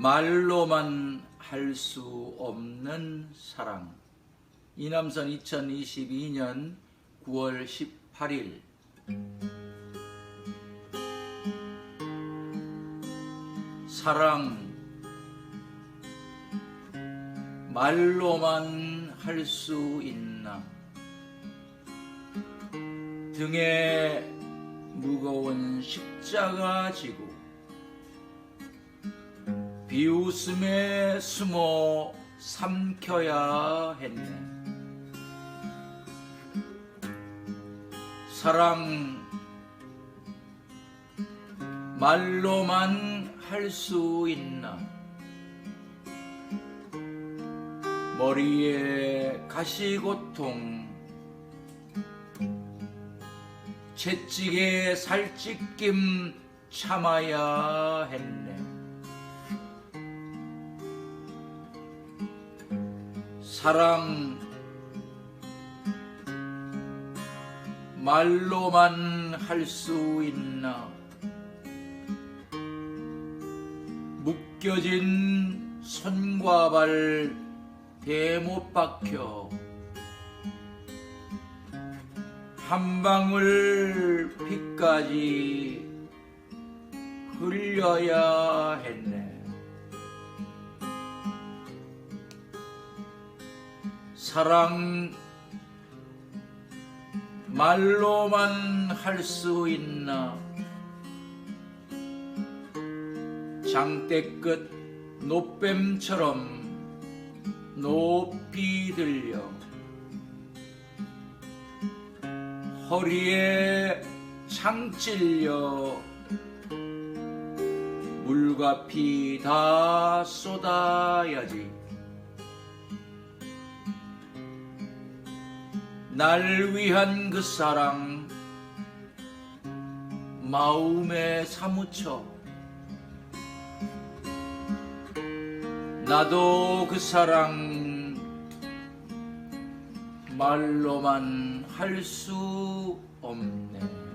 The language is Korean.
말로만 할 수 없는 사랑. 이남선 2022년 9월 18일. 사랑. 말로만 할 수 있나? 등에 무거운 십자가 지고 비웃음에 숨어 삼켜야 했네. 사랑 말로만 할 수 있나? 머리에 가시고통 채찍에 살찢김 참아야 했네. 사랑 말로만 할 수 있나? 묶여진 손과 발 대못 박혀 한 방울 피까지 흘려야 했네. 사랑 말로만 할 수 있나? 장대 끝 노뱀처럼 높이 들려 허리에 창 찔려 물과 피 다 쏟아야지 날 위한 그 사랑 마음에 사무쳐 나도 그 사랑 말로만 할 수 없네.